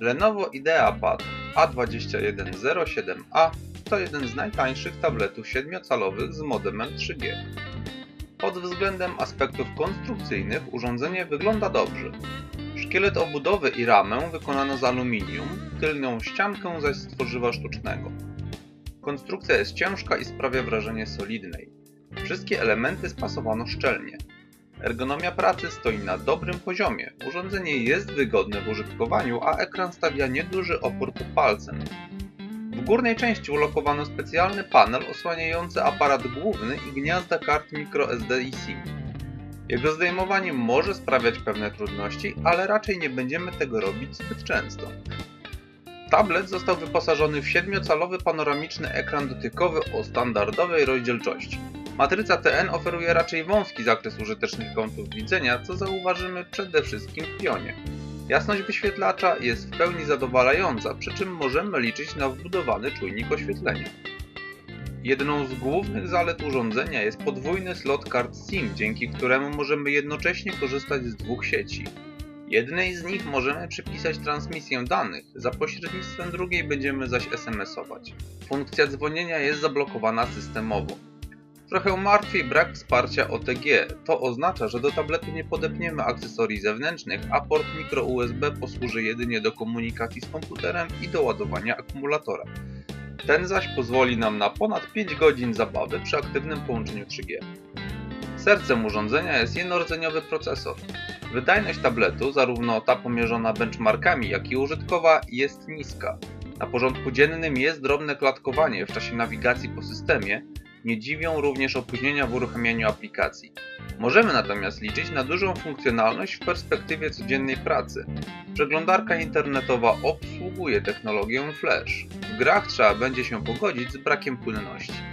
Lenovo IdeaPad A2107A to jeden z najtańszych tabletów 7-calowych z modemem 3G. Pod względem aspektów konstrukcyjnych urządzenie wygląda dobrze. Szkielet obudowy i ramę wykonano z aluminium, tylną ściankę zaś z tworzywa sztucznego. Konstrukcja jest ciężka i sprawia wrażenie solidnej. Wszystkie elementy spasowano szczelnie. Ergonomia pracy stoi na dobrym poziomie. Urządzenie jest wygodne w użytkowaniu, a ekran stawia nieduży opór pod palcem. W górnej części ulokowano specjalny panel osłaniający aparat główny i gniazda kart microSD i SIM. Jego zdejmowanie może sprawiać pewne trudności, ale raczej nie będziemy tego robić zbyt często. Tablet został wyposażony w 7-calowy panoramiczny ekran dotykowy o standardowej rozdzielczości. Matryca TN oferuje raczej wąski zakres użytecznych kątów widzenia, co zauważymy przede wszystkim w pionie. Jasność wyświetlacza jest w pełni zadowalająca, przy czym możemy liczyć na wbudowany czujnik oświetlenia. Jedną z głównych zalet urządzenia jest podwójny slot kart SIM, dzięki któremu możemy jednocześnie korzystać z dwóch sieci. Jednej z nich możemy przypisać transmisję danych, za pośrednictwem drugiej będziemy zaś SMS-ować. Funkcja dzwonienia jest zablokowana systemowo. Trochę martwi brak wsparcia OTG. To oznacza, że do tabletu nie podepniemy akcesorii zewnętrznych, a port micro USB posłuży jedynie do komunikacji z komputerem i do ładowania akumulatora. Ten zaś pozwoli nam na ponad 5 godzin zabawy przy aktywnym połączeniu 3G. Sercem urządzenia jest jednorodzeniowy procesor. Wydajność tabletu, zarówno ta pomierzona benchmarkami, jak i użytkowa, jest niska. Na porządku dziennym jest drobne klatkowanie w czasie nawigacji po systemie, nie dziwią również opóźnienia w uruchamianiu aplikacji. Możemy natomiast liczyć na dużą funkcjonalność w perspektywie codziennej pracy. Przeglądarka internetowa obsługuje technologię Flash. W grach trzeba będzie się pogodzić z brakiem płynności.